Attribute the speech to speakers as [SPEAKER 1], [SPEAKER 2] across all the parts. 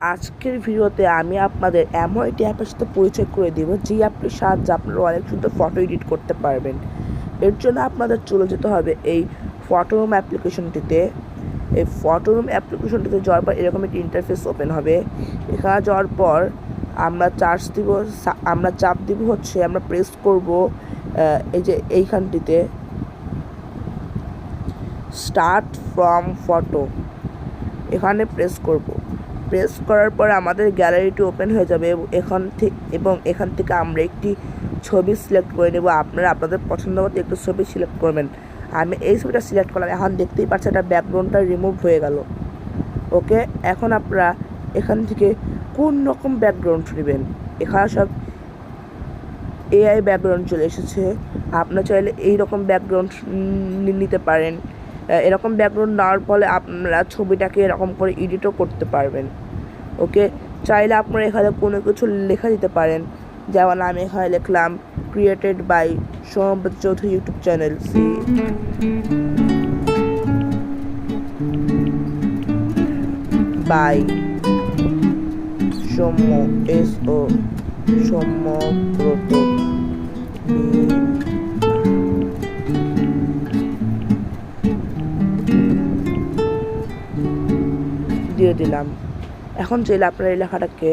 [SPEAKER 1] আজকের ভিডিওতে আমি আপনাদের এমন একটি অ্যাপের সাথে পরিচয় করে দেবো, যে অ্যাপটির সাহায্যে আপনারা অনেক সুন্দর ফটো এডিট করতে পারবেন। এর জন্য আপনাদের চলে যেতে হবে এই ফটোরুম অ্যাপ্লিকেশনটিতে এই ফটোরুম অ্যাপ্লিকেশনটিতে যাওয়ার পর এরকম একটি ইন্টারফেস ওপেন হবে। এখানে যাওয়ার পর আমরা চার্জ দিব আমরা চাপ দিব হচ্ছে আমরা প্রেস করব এই যে এইখানটিতে। স্টার্ট ফ্রম ফটো এখানে প্রেস করব। প্রেস করার পর আমাদের গ্যালারিটি ওপেন হয়ে যাবে এখান থেকে এবং এখান থেকে আমরা একটি ছবি সিলেক্ট করে নেব। আপনারা আপনাদের পছন্দ মতো একটু ছবি সিলেক্ট করবেন। আমি এই ছবিটা সিলেক্ট করলাম। এখন দেখতেই পাচ্ছেন এটা ব্যাকগ্রাউন্ডটা রিমুভ হয়ে গেল। ওকে? এখন আপনারা এখান থেকে কোন রকম ব্যাকগ্রাউন্ড নেবেন? এখানে সব এআই ব্যাকগ্রাউন্ড চলে এসেছে। আপনার চাইলে এই রকম ব্যাকগ্রাউন্ড নিতে পারেন। এরকম ব্যাকগ্রাউন্ড নেওয়ার ফলে আপনারা ছবিটাকে এরকম করে এডিটও করতে পারবেন। ওকে? চাইলে আপনারা এখানে কোনো কিছু লেখা দিতে পারেন। যেমন আমি এখানে লিখলাম created by Soumya Chowdhury YouTube channel C. By. Soumya S ও দিয়ে দিলাম। এখন চাইলে আপনার এই লেখাটাকে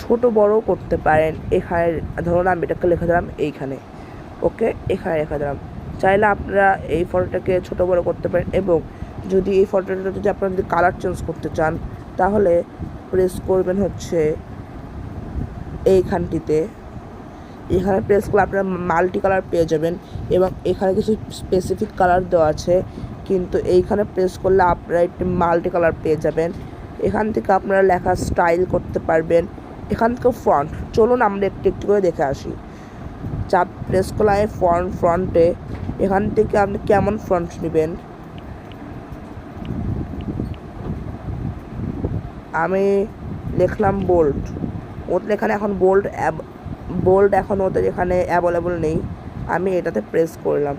[SPEAKER 1] ছোট বড় করতে পারেন, এখানে ধরুন আমি এটাকে লিখে দিলাম এইখানে। ওকে? এখানে লেখা দিলাম। চাইলে আপনারা এই ফটোটাকে ছোট বড় করতে পারেন এবং যদি এই ফটোটা যদি আপনারা যদি কালার চেঞ্জ করতে চান, তাহলে প্রেস করবেন হচ্ছে এইখানটিতে। এখানে প্রেস করলে আপনারা মাল্টি কালার পেয়ে যাবেন এবং এখানে কিছু স্পেসিফিক কালার দেওয়া আছে, কিন্তু এইখানে প্রেস করলে আপনারা একটি মাল্টি কালার পেয়ে যাবেন। এখান থেকে আপনারা লেখা স্টাইল করতে পারবেন। এখান থেকে ফ্রন্ট চলুন আমরা একটু একটু করে দেখে আসি। চাপ প্রেস করলে ফ্রন্ট ফ্রন্টে এখান থেকে আপনি কেমন ফ্রন্ট নেবেন? আমি লিখলাম বোল্ড ওদের এখানে এখন বোল্ড বোল্ড এখন ওদের এখানে অ্যাভেলেবল নেই। আমি এটাতে প্রেস করলাম।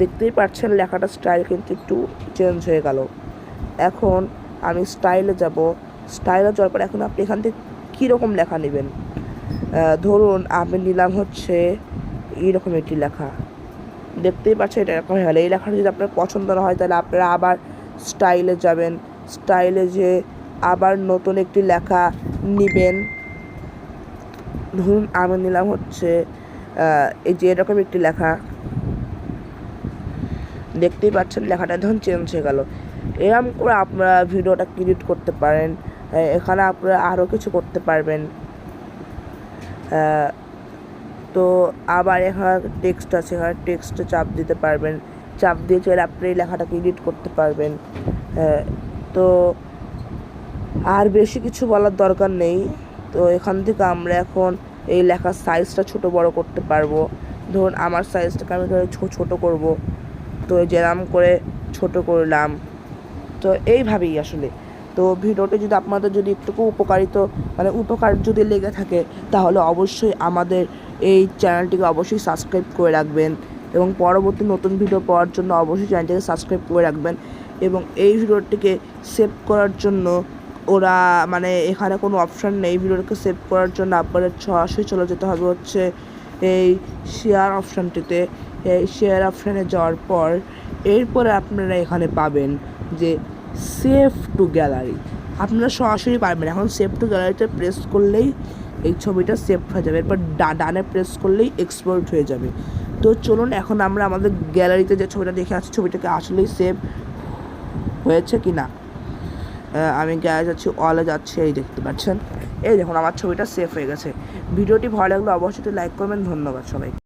[SPEAKER 1] দেখতেই পাচ্ছেন লেখাটা স্টাইল কিন্তু একটু চেঞ্জ হয়ে গেল। এখন আমি স্টাইলে যাব। স্টাইলে যাওয়ার পর এখন আপনি এখান থেকে কীরকম লেখা নেবেন? ধরুন আমি নিলাম হচ্ছে এইরকম একটি লেখা। দেখতেই পাচ্ছেন এটা এরকম গেলো। এই লেখাটা যদি আপনার পছন্দ না হয়, তাহলে আপনারা আবার স্টাইলে যাবেন। স্টাইলে যে আবার নতুন একটি লেখা নেবেন। ধরুন আমি নিলাম হচ্ছে এই যে এরকম একটি লেখা। দেখতেই পাচ্ছেন লেখাটা ধরুন চেঞ্জ হয়ে গেল। এরকম করে আপনারা ভিডিওটা ক্রিয়েট করতে পারেন। আহ, এখানে আপনারা আরও কিছু করতে পারবেন। আহ, তো আবার এখানে টেক্সট আছে এখানে টেক্সটে চাপ দিতে পারবেন। চাপ দিয়ে চাইলে আপনি এই লেখাটাকে এডিট করতে পারবেন। তো আর বেশি কিছু বলার দরকার নেই। তো এখান থেকে আমরা এখন এই লেখার সাইজটা ছোট বড় করতে পারব। ধরুন আমার সাইজটাকে আমি ছোট করব। তো যেরাম করে ছোট করলাম। তো এইভাবেই আসলে। তো ভিডিওটি যদি আপনাদের যদি একটুকু উপকারিত মানে উপকার যদি লেগে থাকে, তাহলে অবশ্যই আমাদের এই চ্যানেলটিকে অবশ্যই সাবস্ক্রাইব করে রাখবেন এবং পরবর্তী নতুন ভিডিও পাওয়ার জন্য অবশ্যই চ্যানেলটিকে সাবস্ক্রাইব করে রাখবেন এবং এই ভিডিওটিকে সেভ করার জন্য ওরা মানে এখানে কোনো অপশান নেই ভিডিওটাকে সেভ করার জন্য আপনাদের সরাসরি চলে যেতে হবে হচ্ছে এই শেয়ার অপশানটিতে। এই শেয়ার অপশানে যাওয়ার পর এরপরে আপনারা এখানে পাবেন যে সেভ টু গ্যালারি। আপনারা সরাসরি পারবেন। এখন সেভ টু গ্যালারিতে প্রেস করলেই এই ছবিটা সেভ হয়ে যাবে। এরপর ডানে প্রেস করলেই এক্সপোর্ট হয়ে যাবে। তো চলুন, এখন আমরা আমাদের গ্যালারিতে যে ছবিটা দেখে আছি ছবিটাকে আসলেই সেভ হয়েছে কি না আমি গ্যাস যাচ্ছি অলে যাচ্ছি, এই দেখতে পাচ্ছেন। এই দেখুন, আমার ছবিটা সেভ হয়ে গেছে। ভিডিওটি ভালো লাগলে অবশ্যই লাইক করবেন। ধন্যবাদ সবাই